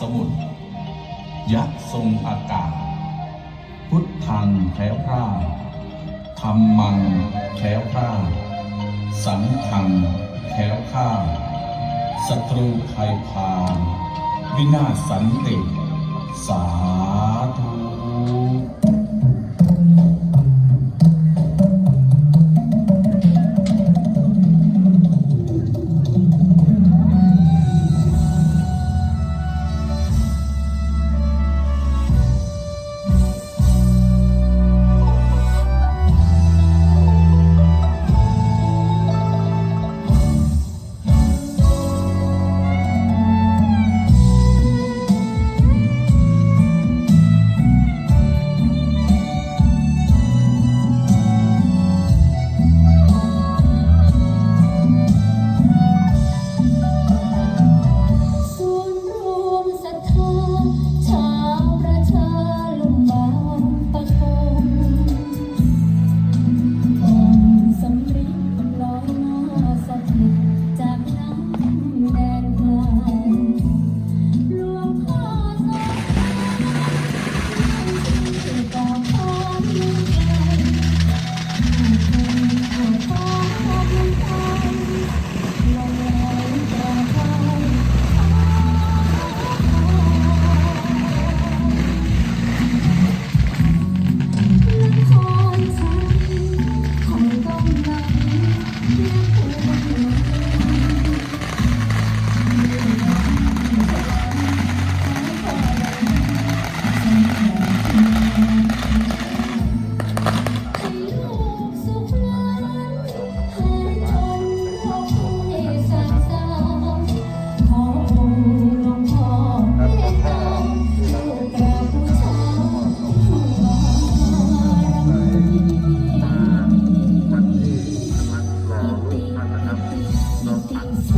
สมุทรยักษ์ทรงอากาศ พุทธังแคล้วคลาดธรรมังแคล้วคลาดสังฆังแคล้วคลาดศัตรูภัยพานวินาศสันติ สา น้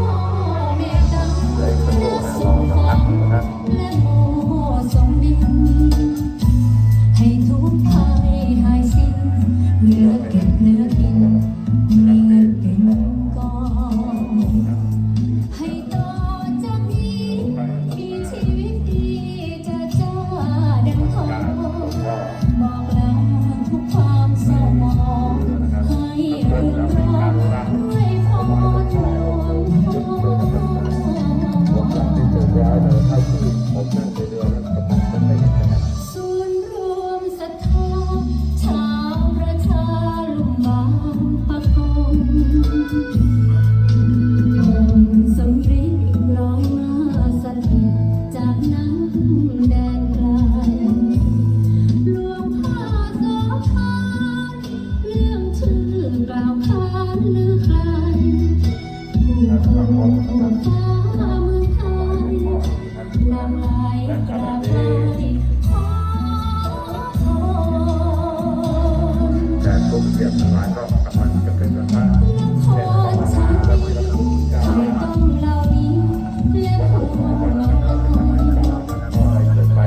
กเทียบทั้งหลาก็กำลังจะเป็นแบบว่าขอฉัภานวนาแล้วที่เราต้องกาวให้ต้องเหล่านี้และผู้น้องเกิดไป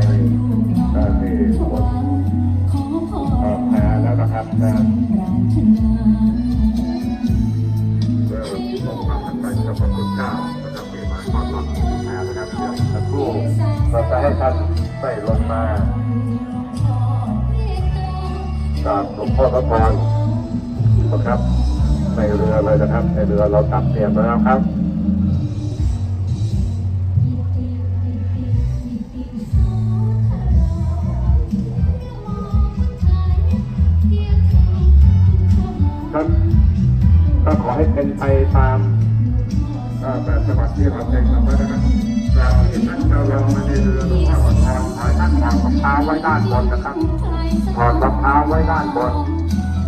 ก็ที่บนขอพอรอกแพ้แล้วนะครับนะปรารถนาเพื่อลงความตั้งใจกับพระคุณเจ้านะครับที่มาทอแพ้นะครับเดี๋ยวสักครู่เราจะให้ท่านได้ลงมากราบหลวงพ่อพระพร นะครับ ในเรือเลยนะครับ ในเรือเราตัดเตรียมแล้วครับครับก็ขอให้เป็นไปตามแบบฉบับที่เราเซ็นกันไว้นะครับแบบที่ท่านจะลงมาในเรือหลวงพ่อพระพรขอให้ท่านถอดรองเท้าไว้ด้านบนนะครับถอดรองเท้าไว้ด้านบน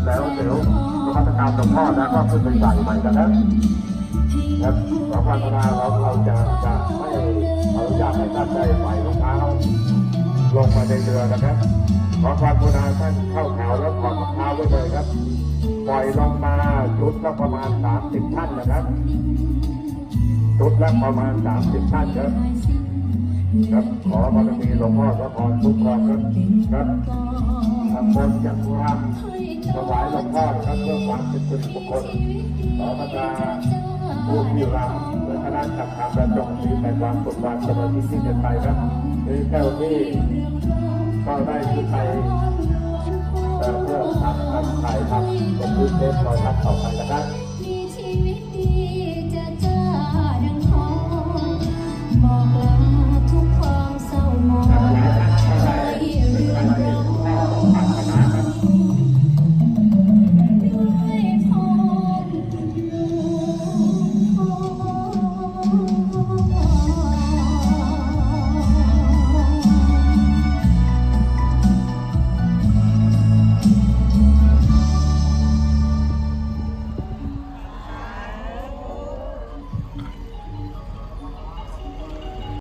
แล้วเดี๋ยว กรรการหลวงพ่อแล้วก็ขึ้นไปใส่ใหม่กันนะให้ครับขอความกรุณาเราเราจะจะไม่อนุญาตให้ท่านได้ใส่รองเท้าลงมาในเรือนะครับขอความกรุณาท่านเข้าแถวแล้วถอดรองเท้าไว้เลยครับ ปล่อยลงมาชุดละประมาณ30ท่านนะครับชุดละประมาณ30ท่านครับครับขอบารมีหลวงพ่อพระพรทุกคนครับครับทำบุญจากผู้ทำ ถวายหลวงพ่อครับเพื่อความเป็นสิริมงคลขอบรรดาผู้ที่รำและคณะจัดทำและจงมีแต่ความสุขความสมาธิที่ที่จะไปครับคือเจ้าที่ก็ได้ที่ไปเอ่เพื่อทำทำถ่ายทำเป็นพื้นเทปรอยทับต่อไปนะครับ